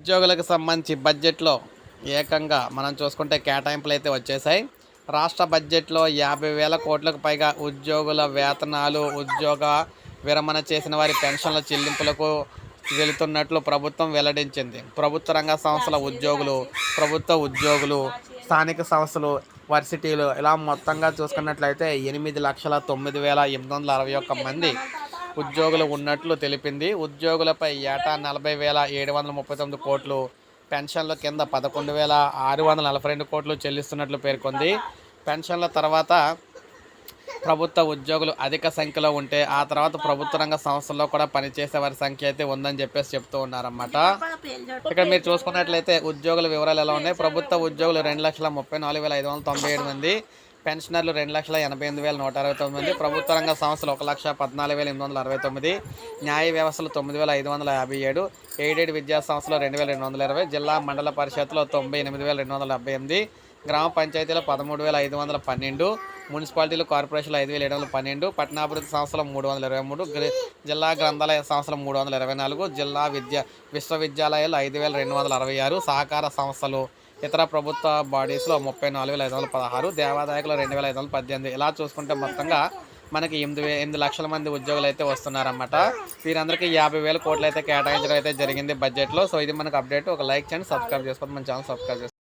ఉద్యోగులకు సంబంధించి బడ్జెట్లో ఏకంగా మనం చూసుకుంటే కేటాయింపులు అయితే వచ్చేసాయి. రాష్ట్ర బడ్జెట్లో యాభై వేల కోట్లకు పైగా ఉద్యోగుల వేతనాలు ఉద్యోగ విరమణ చేసిన వారి పెన్షన్ల చెల్లింపులకు వెళుతున్నట్లు ప్రభుత్వం వెల్లడించింది. ప్రభుత్వ రంగ సంస్థల ఉద్యోగులు ప్రభుత్వ ఉద్యోగులు స్థానిక సంస్థలు వర్సిటీలు ఇలా మొత్తంగా చూసుకున్నట్లయితే ఎనిమిది లక్షల తొమ్మిది వేల ఎనిమిది వందల అరవై ఒక్క మంది ఉద్యోగులు ఉన్నట్లు తెలిపింది. ఉద్యోగులపై ఏటా నలభై వేల ఏడు వందల ముప్పై తొమ్మిది కోట్లు పెన్షన్ల కింద పదకొండు వేల ఆరు వందల నలభై రెండు కోట్లు చెల్లిస్తున్నట్లు పేర్కొంది. పెన్షన్ల తర్వాత ప్రభుత్వ ఉద్యోగులు అధిక సంఖ్యలో ఉంటే ఆ తర్వాత ప్రభుత్వ రంగ సంస్థల్లో కూడా పనిచేసే వారి సంఖ్య అయితే ఉందని చెప్పేసి చెప్తూ ఉన్నారన్నమాట. ఇక్కడ మీరు చూసుకున్నట్లయితే ఉద్యోగుల వివరాలు ఎలా ఉన్నాయి? ప్రభుత్వ ఉద్యోగులు రెండు లక్షల ముప్పై నాలుగు వేల ఐదు వందల తొంభై ఏడు మంది పెన్షనర్లు రెండు లక్షల ఎనభై ఎనిమిది వేల నూట అరవై తొమ్మిది మంది ప్రభుత్వ రంగ సంస్థలు ఒక లక్ష పద్నాలుగు వేల ఎనిమిది వందల అరవై తొమ్మిది న్యాయ వ్యవస్థలు తొమ్మిది వేల ఐదు వందల యాభై ఏడు ఎయిడెడ్ విద్యా సంస్థలు రెండు వేల రెండు వందల ఇరవై జిల్లా మండల పరిషత్లో తొంభై ఎనిమిది వేల రెండు వందల డెబ్బై ఎనిమిది గ్రామ పంచాయతీలో పదమూడు వేల ఐదు వందల పన్నెండు మున్సిపాలిటీలు కార్పొరేషన్లు ఐదు వేల ఏడు వందల పన్నెండు పట్టణాభివృద్ధి సంస్థలు మూడు వందల ఇరవై మూడు గ్ర- జిల్లా గ్రంథాలయ సంస్థలు మూడు వందల ఇరవై నాలుగు జిల్లా విద్య విశ్వవిద్యాలయాలు ఐదు వేల రెండు వందల అరవై ఆరు సహకార సంస్థలు ఇతర ప్రభుత్వ బాడీస్లో ముప్పై నాలుగు వేల ఐదు వందల పదహారు దేవాదాయకులు రెండు వేల ఐదు వందల పద్దెనిమిది. ఇలా చూసుకుంటే మొత్తంగా మనకి ఎనిమిది వే ఎనిమిది లక్షల మంది ఉద్యోగులు అయితే వస్తున్నారన్నమాట. వీరందరికీ యాభై వేల కోట్లు అయితే కేటాయించడం అయితే జరిగింది బడ్జెట్లో. సో ఇది మనకు అప్డేట్. ఒక లైక్ చేయండి సబ్స్క్రైబ్ చేసుకోండి. మన ఛానల్ సబ్స్క్రైబ్ చేసుకోండి.